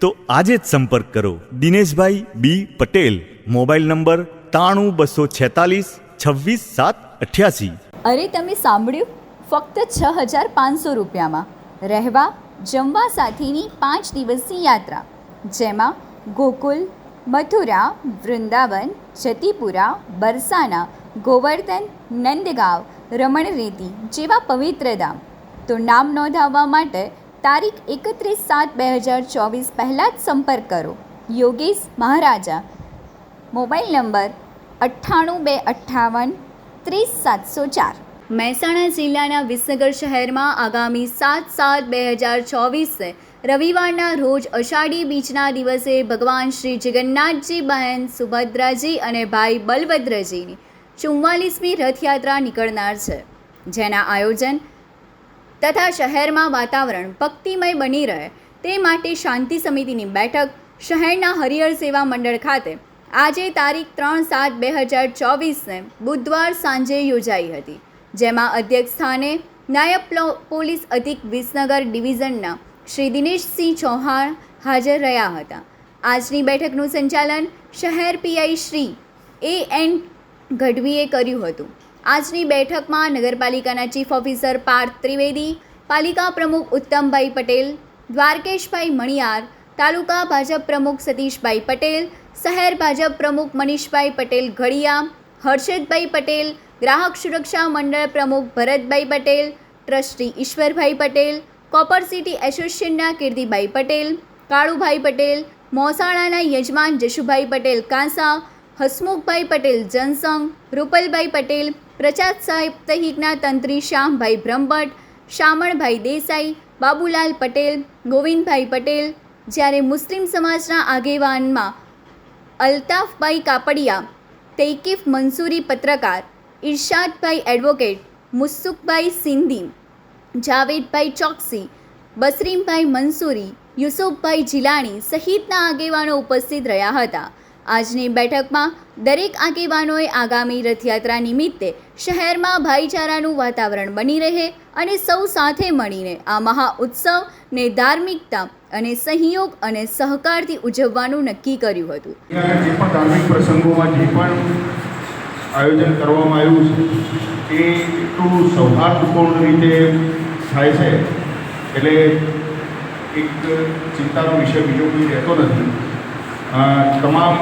તો આજે જ સંપર્ક કરો. Dineshbhai B Patel. Mobile number ત્રાણું બસો છેતાલીસ છવ્વીસ સાત અઠ્યાસી. અરે તમે સાંભળ્યું? ફક્ત છ હજાર પાંચસો રૂપિયામાં. રહેવા, જમવા સાથેની પાંચ દિવસની યાત્રા. જેમાં ગોકુલ, મથુરા, વૃંદાવન, જતીપુરા, બરસાના, ગોવર્ધન, નંદગાંવ, રમણરેતી જેવા પવિત્ર ધામ. તો નામ નોંધાવવા માટે તારીખ એકત્રીસ સાત બે હજાર ચોવીસ પહેલાં જ સંપર્ક કરો. યોગેશ મહારાજા. મોબાઈલ નંબર અઠ્ઠાણું બે અઠ્ઠાવન ત્રીસ સાતસો ચાર. મહેસાણા જિલ્લાના વિસનગર શહેરમાં આગામી સાત સાત બે હજાર ચોવીસે રવિવારના રોજ અષાઢી બીજના દિવસે ભગવાન શ્રી જગન્નાથજી બહેન સુભદ્રાજી અને ભાઈ બલભદ્રજીની ચુમ્માલીસમી રથયાત્રા નીકળનાર છે. જેના આયોજન તથા શહેરમાં વાતાવરણ ભક્તિમય બની રહે. તે માટે શાંતિ સમિતિની બેઠક શહેરના હરિહર સેવા મંડળ ખાતે આજે તારીખ ત્રણ સાત બે હજાર ચોવીસને બુધવાર સાંજે યોજાઈ હતી, જેમાં અધ્યક્ષ સ્થાને નાયબ પોલીસ અધિક વિસનગર ડિવિઝનના શ્રી દિનેશસિંહ ચૌહાણ હાજર રહ્યા હતા. આજની બેઠકનું સંચાલન શહેર પીઆઈ શ્રી એ એન ગઢવીએ કર્યું હતું. આજની બેઠકમાં નગરપાલિકાના ચીફ ઓફિસર પાર્થ ત્રિવેદી, પાલિકા પ્રમુખ ઉત્તમભાઈ પટેલ, દ્વારકેશભાઈ મણિયાર, તાલુકા ભાજપ પ્રમુખ સતીશભાઈ પટેલ, શહેર ભાજપ પ્રમુખ મનીષભાઈ પટેલ ઘડિયા, હર્ષદભાઈ પટેલ, ગ્રાહક સુરક્ષા મંડળ પ્રમુખ Bharatbhai Patel, trustee Ishwarbhai Patel, copper city એસોસિએશનના કીર્તિભાઈ પટેલ, કાળુભાઈ પટેલ મોસાણાના યજમાન જશુભાઈ પટેલ કાંસા, હસમુખભાઈ પટેલ જનસંઘ, રૂપલભાઈ પટેલ પ્રચાર સહિતના તંત્રી શ્યામભાઈ બ્રહ્મભટ્ટ શામણભાઈ દેસાઈ, બાબુલાલ પટેલ, ગોવિંદભાઈ પટેલ, જ્યારે મુસ્લિમ સમાજના આગેવાનમાં અલ્તાફભાઈ કાપડિયા, તૈકીફ મંસૂરી પત્રકાર, ઇરશાદભાઈ એડવોકેટ, મુસ્સુકભાઈ સિંધી, જાવેદભાઈ ચોકસી, બસરીમભાઈ મંસૂરી, યુસુફભાઈ જીલાણી સહિતના આગેવાનો ઉપસ્થિત રહ્યા હતા. આજની બેઠકમાં દરેક આગેવાનોએ આગામી રથયાત્રા નિમિત્તે શહેરમાં ભાઈચારાનું વાતાવરણ બની રહે અને સૌ સાથે મળીને આ મહા ઉત્સવને ધાર્મિકતા અને સહયોગ અને સહકારથી ઉજવવાનું નક્કી કર્યું હતું. જે પણ ધાર્મિક પ્રસંગોમાં જે પણ આયોજન કરવામાં આવ્યું છે એ એટલું સૌહાર્દપૂર્ણ રીતે થાય છે. એટલે એક ચિંતાનો વિષય બીજો કોઈ રહેતો નથી. તમામ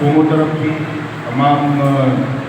કોમો તરફથી તમામ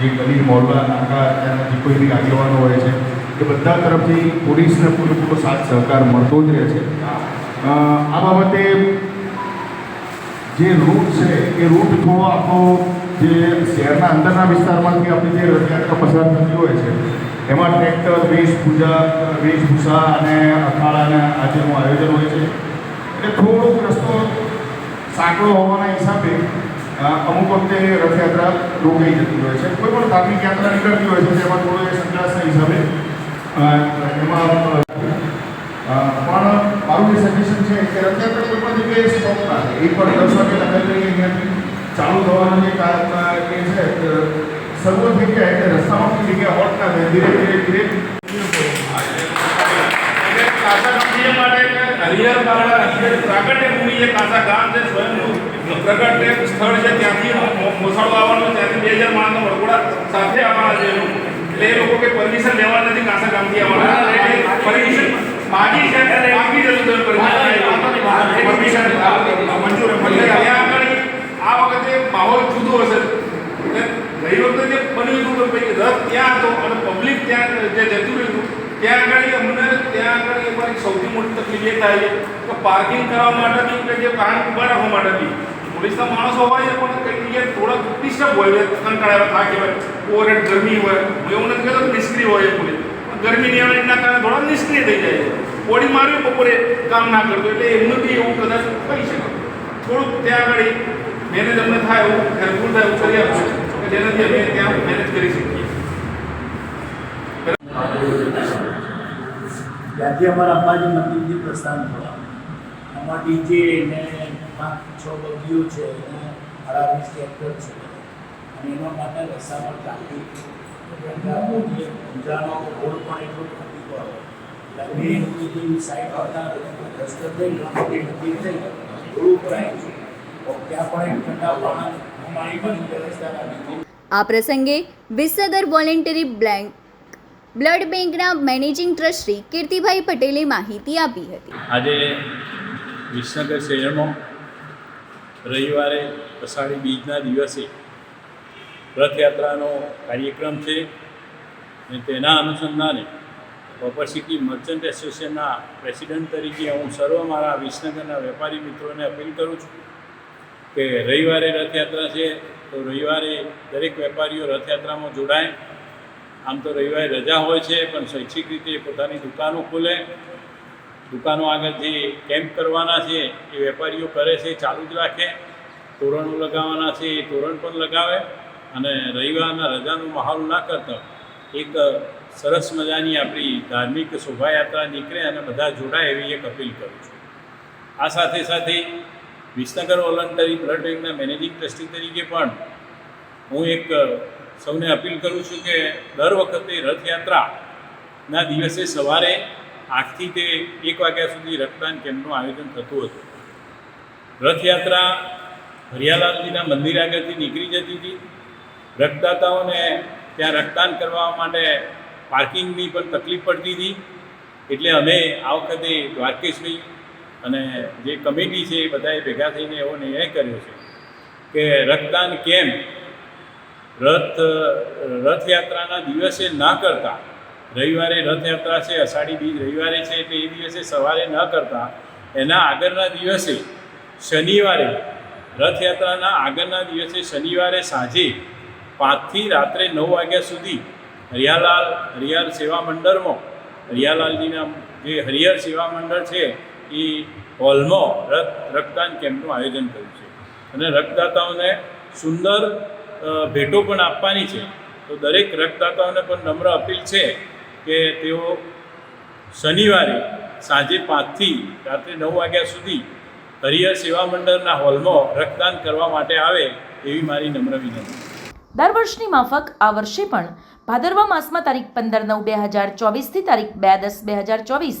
જે ગલી મોહલ્લા નાકા ત્યાંના જે કોઈ બી આગેવાનો હોય છે, એ બધા તરફથી પોલીસને પૂરેપૂરો સાથ સહકાર મળતો જ રહે છે. આ બાબતે જે રૂટ છે, એ રૂટ થોડો આપણો જે શહેરના અંદરના વિસ્તારમાંથી આપણી જે રથયાત્રા પસાર થતી હોય છે, એમાં ટ્રેક્ટર વેશભૂષા વેશભૂષા અને અખાડાના આજેનું આયોજન હોય છે. એટલે થોડોક રસ્તો સાંકડો હોવાના હિસાબે અમુક વખતે રથયાત્રા રોકાઈ જતી હોય છે. કોઈ પણ ધાર્મિક યાત્રા નીકળતી હોય છે, તેમાં થોડો સંઘર્ષના હિસાબે. એમાં પણ મારું જે સજેશન છે કે રથયાત્રા કોઈ પણ જગ્યાએ સ્ટોપ ના થાય. એક વાર દસ વાગે લગાવી લઈએ અહીંયાથી ચાલુ થવાનું જે કારણ એ છે સર્વ જગ્યાએ કે રસ્તામાંથી જગ્યાએ હોટ ના થાય. ધીરે ધીરે ધીરે. માટે હરિહર બારડા હરિહર પ્રાગટ્ય ભૂમિ એક કાસા ગામ છે સ્વયંનું પ્રગટ્ય સ્થળ છે ત્યાંથી મોસાળો આવવાનો ત્યાંથી બે હજાર માણસનો વરઘોડા સાથે આવવાના છે એટલે એ લોકો કે પરમિશન લેવા નથી કાસા ગામથી આવવાના. પરમિશન માગી છે એટલે આપી પરમિશન મંજૂર આ વખતે માહોલ જુદો હશે. એટલે ગઈ વખતે જે બન્યું હતું રથ ત્યાં હતો અને પબ્લિક ત્યાં જે જતું રહ્યું ત્યાં આગળ અમને ત્યાં આગળ અમારી સૌથી મોટી તકલીફ એ થાય કે પાર્કિંગ કરવા માટે બી કે જે વાહન ઊભા રાખવા માટે બી. પોલીસના માણસો હોય પણ કઈ જગ્યાએ થોડાક ડિસ્ટર્બ હોય કંટાળ્યા થાક હોય ઓવરહેડ ગરમી હોય. હું એવું નથી કહેતો નિષ્ક્રિય હોય પોલીસ. પણ ગરમી એના કારણે થોડા નિષ્ક્રિય થઈ જાય છે. બોડી મારવી બપોરે કામ ના કરતો એટલે એમનું બી એવું કદાચ કહી શકે. થોડુંક ત્યાં આગળ મેનેજ અમને થાય એવું હેલ્પફુલ થાય એવું કરી આપશું કે જેનાથી અમે ત્યાં મેનેજ કરી શકીએ ત્યાંથી અમારા અંબાજી મંદિરથી પ્રસ્થાન થવાનું આમાં ડીજે ને પાંચ, છ બગીઓ છે અને અઢાવીસ ટ્રેક્ટર છે. અને એના માટે રસ્તામાં ચાલતી ઊંઝાનો રોડ પણ એટલો વ્યવસ્થા રાખી આ પ્રસંગે વિસદર વોલેન્ટરી બ્લેન્ક બ્લડ બેંકના મેનેજિંગ ટ્રસ્ટી કીર્તિભાઈ પટેલે માહિતી આપી હતી. આજે વિસનગર શહેરમાં રવિવારે અષાઢી બીજના દિવસે રથયાત્રાનો કાર્યક્રમ છે અને તેના અનુસંધાને કોપર સિટી મર્ચન્ટ એસોસિએશનના પ્રેસિડેન્ટ તરીકે હું સર્વ મારા વિસનગરના વેપારી મિત્રોને અપીલ કરું છું કે રવિવારે રથયાત્રા છે, તો રવિવારે દરેક વેપારીઓ રથયાત્રામાં જોડાય. આમ તો રવિવારે રજા હોય છે, પણ શૈક્ષિક રીતે પોતાની દુકાનો ખોલે. દુકાનો આગળ જે કેમ્પ કરવાના છે, એ વેપારીઓ કરે છે, ચાલુ જ રાખે. તોરણો લગાવવાના છે, એ તોરણ પણ લગાવે અને રવિવારના રજાનો માહોલ ના કરતા એક સરસ મજાની આપણી ધાર્મિક શોભાયાત્રા નીકળે અને બધા જોડાય એવી એક અપીલ કરું છું. આ સાથે સાથે વિસનગર વોલન્ટરી બ્લડ બેંકના મેનેજિંગ ટ્રસ્ટી તરીકે પણ હું એક સૌને અપીલ કરું છું કે દર વખતે રથયાત્રાના દિવસે સવારે આઠથી તે એક વાગ્યા સુધી રક્તદાન કેમ્પનું આયોજન થતું હતું. રથયાત્રા હરિયાલાલજીના મંદિર આગળથી નીકળી જતી હતી. રક્તદાતાઓને ત્યાં રક્તદાન કરવા માટે પાર્કિંગની પણ તકલીફ પડતી હતી. એટલે અમે આ વખતે દ્વારકેશ્વરી અને જે કમિટી છે એ બધાએ ભેગા થઈને એવો નિર્ણય કર્યો છે કે રક્તદાન કેમ્પ રથ, રથયાત્રાના દિવસે ના કરતા. રવિવારે રથયાત્રા છે, અષાઢી બીજ રવિવારે છે એટલે એ દિવસે સવારે ન કરતા. એના આગળના દિવસે શનિવારે, રથયાત્રાના આગળના દિવસે શનિવારે સાંજે પાંચથી રાત્રે નવ વાગ્યા સુધી હરિયાલાલ હરિયાળ સેવા મંડળમાં, હરિયાલાલજીના જે હરિહર સેવા મંડળ છે, એ હોલમાં રથ રક્તદાન કેમ્પનું આયોજન કર્યું છે. અને રક્તદાતાઓને સુંદર ભેટો પણ આપવાની છે. તો દરેક રક્તદાતાઓને પણ નમ્ર અપીલ છે કે તેઓ શનિવારે સાંજે પાંચથી રાત્રે નવ વાગ્યા સુધી હરિહર સેવા મંડળના હોલમાં રક્તદાન કરવા માટે આવે એવી મારી નમ્ર વિનંતી. દર વર્ષની માફક આ વર્ષે પણ ભાદરવા માસમાં તારીખ પંદર નવ બે હજાર ચોવીસથી તારીખ બે દસ બે હજાર ચોવીસ